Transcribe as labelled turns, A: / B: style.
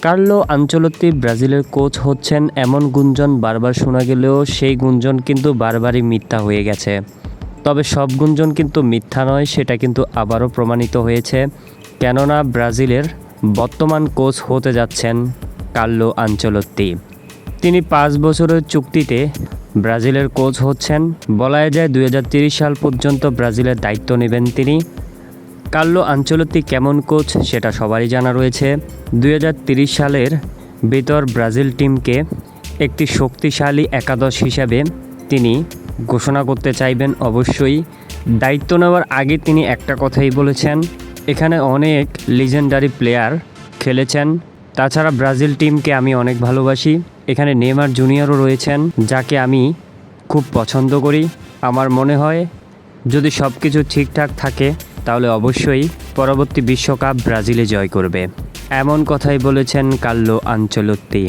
A: Carlo আঞ্চলত্তি ব্রাজিলের coach হচ্ছেন এমন গুঞ্জন বারবার শোনা গেলেও সেই গুঞ্জন কিন্তু বারবারই মিথ্যা হয়ে গেছে। তবে সব গুঞ্জন কিন্তু মিথ্যা নয়, সেটা কিন্তু আবারও প্রমাণিত হয়েছে। কেননা ব্রাজিলের বর্তমান কোচ হতে যাচ্ছেন কার্লো আঞ্চলত্তি। তিনি পাঁচ বছরের চুক্তিতে ব্রাজিলের কোচ হচ্ছেন। বলা যায় দুই সাল পর্যন্ত ব্রাজিলের দায়িত্ব নেবেন তিনি। কার্লো আঞ্চলত্তি কেমন কোচ সেটা সবারই জানা রয়েছে। দুই সালের ভিতর ব্রাজিল টিমকে একটি শক্তিশালী একাদশ হিসাবে তিনি ঘোষণা করতে চাইবেন অবশ্যই। দায়িত্ব নেওয়ার আগে তিনি একটা কথাই বলেছেন, এখানে অনেক লিজেন্ডারি প্লেয়ার খেলেছেন। তাছাড়া ব্রাজিল টিমকে আমি অনেক ভালোবাসি। এখানে নেমার জুনিয়রও রয়েছেন, যাকে আমি খুব পছন্দ করি। আমার মনে হয় যদি সব কিছু ঠিকঠাক থাকে তাহলে অবশ্যই পরবর্তী বিশ্বকাপ ব্রাজিলে জয় করবে। এমন কথাই বলেছেন কার্লো আঞ্চলত্তি